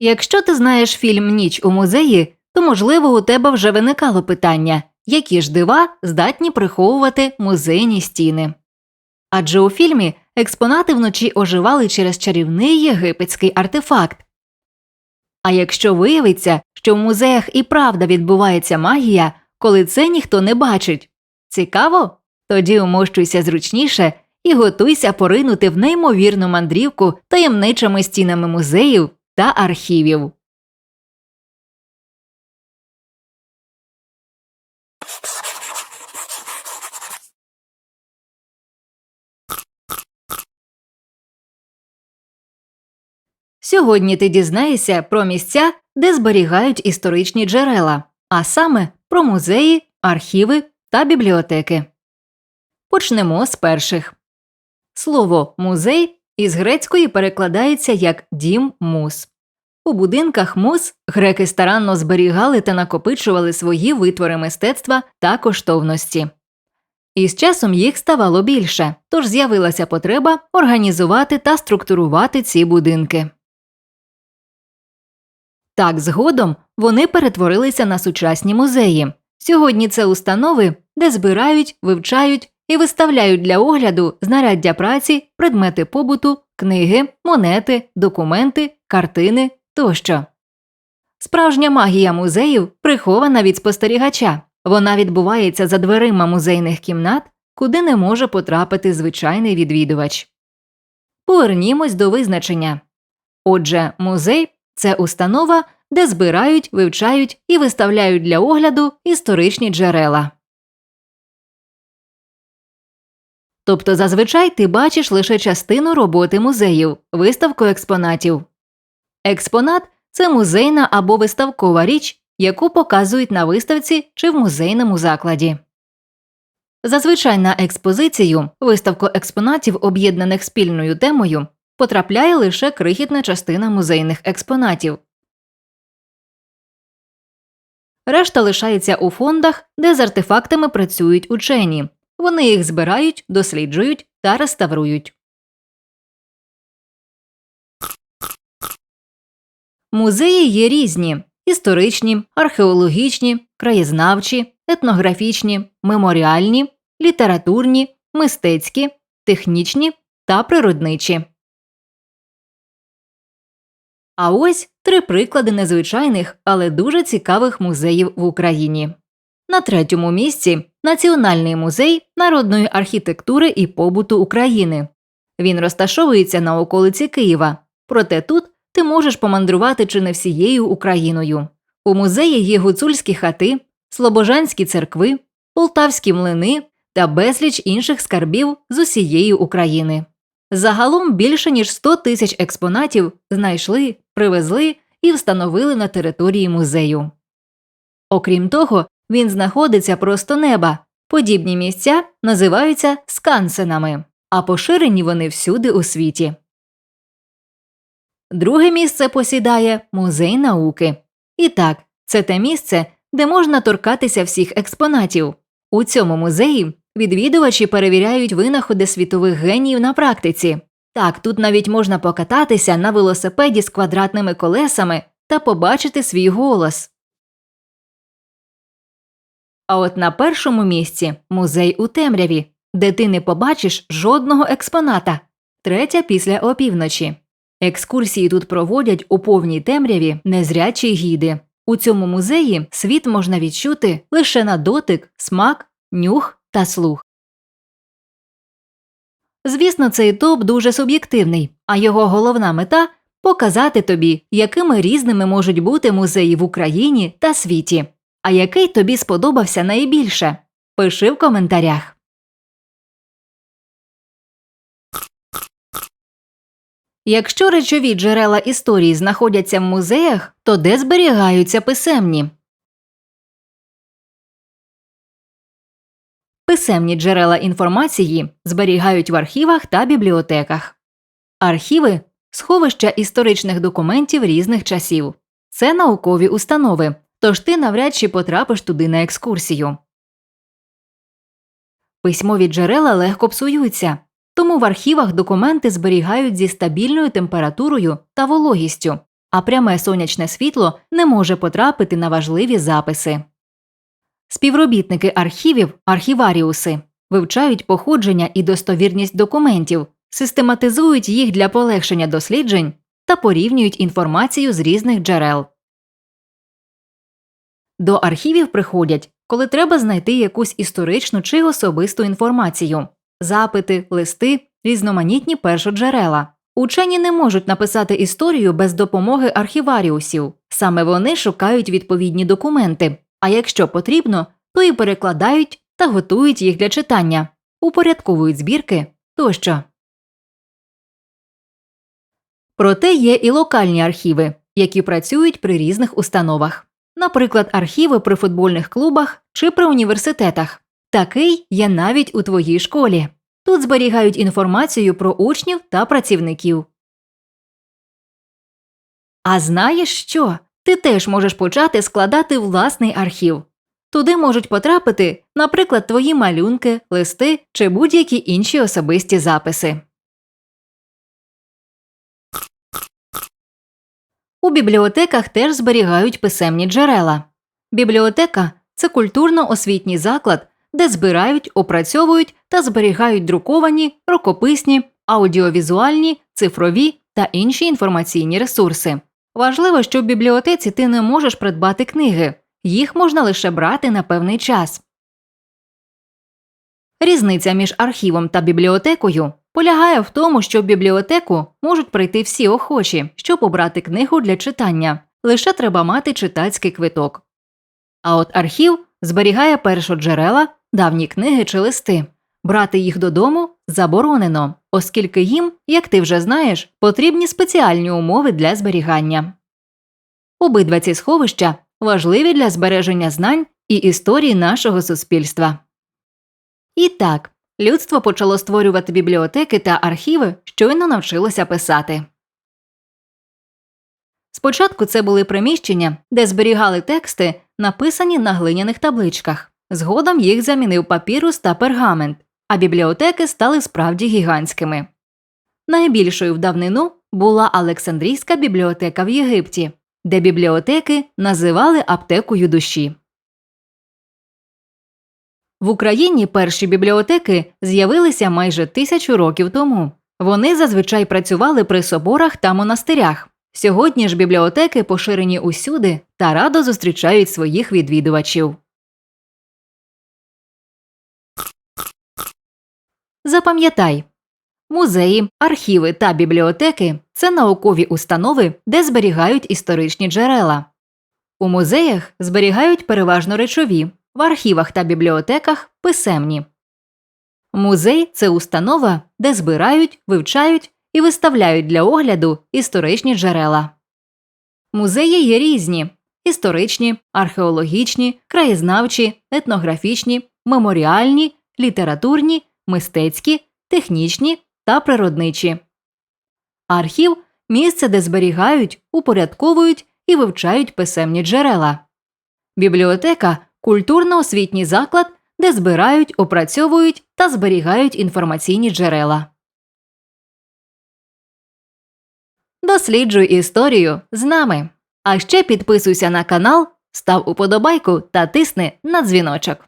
Якщо ти знаєш фільм Ніч у музеї, то можливо у тебе вже виникало питання, які ж дива здатні приховувати музейні стіни. Адже у фільмі експонати вночі оживали через чарівний єгипетський артефакт. А якщо виявиться, що в музеях і правда відбувається магія, коли це ніхто не бачить, цікаво? Тоді умощуйся зручніше і готуйся поринути в неймовірну мандрівку таємничими стінами музеїв та архівів. Сьогодні ти дізнаєшся про місця, де зберігають історичні джерела, а саме про музеї, архіви та бібліотеки. Почнемо з перших. Слово музей із грецької перекладається як дім мус. У будинках мус греки старанно зберігали та накопичували свої витвори мистецтва та коштовності. І з часом їх ставало більше, тож з'явилася потреба організувати та структурувати ці будинки. Так, згодом вони перетворилися на сучасні музеї. Сьогодні це установи, де збирають, вивчають і виставляють для огляду знаряддя праці, предмети побуту, книги, монети, документи, картини тощо. Справжня магія музеїв прихована від спостерігача. Вона відбувається за дверима музейних кімнат, куди не може потрапити звичайний відвідувач. Повернімось до визначення. Отже, музей це установа, де збирають, вивчають і виставляють для огляду історичні джерела. Тобто зазвичай ти бачиш лише частину роботи музеїв, виставку експонатів. Експонат це музейна або виставкова річ, яку показують на виставці чи в музейному закладі. Зазвичай на експозицію, виставку експонатів, об'єднаних спільною темою, потрапляє лише крихітна частина музейних експонатів. Решта лишається у фондах, де з артефактами працюють учені. Вони їх збирають, досліджують та реставрують. Музеї є різні історичні, археологічні, краєзнавчі, етнографічні, меморіальні, літературні, мистецькі, технічні та природничі. А ось три приклади незвичайних, але дуже цікавих музеїв в Україні. На третьому місці Національний музей народної архітектури і побуту України. Він розташовується на околиці Києва, проте тут ти можеш помандрувати чи не всією Україною. У музеї є гуцульські хати, слобожанські церкви, полтавські млини та безліч інших скарбів з усієї України. Загалом більше ніж 100 тисяч експонатів знайшли, привезли і встановили на території музею. Окрім того, він знаходиться просто неба. Подібні місця називаються скансенами, а поширені вони всюди у світі. Друге місце посідає музей науки. І так, це те місце, де можна торкатися всіх експонатів. У цьому музеї відвідувачі перевіряють винаходи світових геніїв на практиці. Так, тут навіть можна покататися на велосипеді з квадратними колесами та побачити свій голос. А от на першому місці музей у темряві, де ти не побачиш жодного експоната, третя після опівночі. Екскурсії тут проводять у повній темряві незрячі гіди. У цьому музеї світ можна відчути лише на дотик, смак, нюх та слух. Звісно, цей топ дуже суб'єктивний, а його головна мета показати тобі, якими різними можуть бути музеї в Україні та світі. А який тобі сподобався найбільше? Пиши в коментарях. Якщо речові джерела історії знаходяться в музеях, то де зберігаються писемні? Писемні джерела інформації зберігають в архівах та бібліотеках. Архіви сховища історичних документів різних часів. Це наукові установи, тож ти навряд чи потрапиш туди на екскурсію. Письмові джерела легко псуються, тому в архівах документи зберігають зі стабільною температурою та вологістю, а пряме сонячне світло не може потрапити на важливі записи. Співробітники архівів, архіваріуси, вивчають походження і достовірність документів, систематизують їх для полегшення досліджень та порівнюють інформацію з різних джерел. До архівів приходять, коли треба знайти якусь історичну чи особисту інформацію, запити, листи, різноманітні першоджерела. Учені не можуть написати історію без допомоги архіваріусів. Саме вони шукають відповідні документи, а якщо потрібно, то і перекладають та готують їх для читання, упорядковують збірки тощо. Проте є і локальні архіви, які працюють при різних установах, наприклад, архіви при футбольних клубах чи при університетах. Такий є навіть у твоїй школі. Тут зберігають інформацію про учнів та працівників. А знаєш що? Ти теж можеш почати складати власний архів. Туди можуть потрапити, наприклад, твої малюнки, листи чи будь-які інші особисті записи. У бібліотеках теж зберігають писемні джерела. Бібліотека це культурно-освітній заклад, де збирають, опрацьовують та зберігають друковані, рукописні, аудіовізуальні, цифрові та інші інформаційні ресурси. Важливо, що в бібліотеці ти не можеш придбати книги, їх можна лише брати на певний час. Різниця між архівом та бібліотекою полягає в тому, що в бібліотеку можуть прийти всі охочі, щоб обрати книгу для читання, лише треба мати читацький квиток. А от архів зберігає першоджерела, давні книги чи листи. Брати їх додому заборонено, оскільки їм, як ти вже знаєш, потрібні спеціальні умови для зберігання. Обидва ці сховища важливі для збереження знань і історії нашого суспільства. І так, людство почало створювати бібліотеки та архіви, щойно навчилося писати. Спочатку це були приміщення, де зберігали тексти, написані на глиняних табличках. Згодом їх замінив папірус та пергамент, а бібліотеки стали справді гігантськими. Найбільшою в давнину була Олександрійська бібліотека в Єгипті, де бібліотеки називали аптекою душі. В Україні перші бібліотеки з'явилися майже тисячу років тому. Вони зазвичай працювали при соборах та монастирях. Сьогодні ж бібліотеки поширені усюди та радо зустрічають своїх відвідувачів. Запам'ятай музеї, архіви та бібліотеки це наукові установи, де зберігають історичні джерела. У музеях зберігають переважно речові, в архівах та бібліотеках писемні. Музей це установа, де збирають, вивчають і виставляють для огляду історичні джерела. Музеї є різні історичні, археологічні, краєзнавчі, етнографічні, меморіальні, літературні, мистецькі, технічні та природничі. Архів місце, де зберігають, упорядковують і вивчають писемні джерела. Бібліотека культурно-освітній заклад, де збирають, опрацьовують та зберігають інформаційні джерела. Досліджуй історію з нами. А ще підписуйся на канал, став уподобайку та тисни на дзвіночок.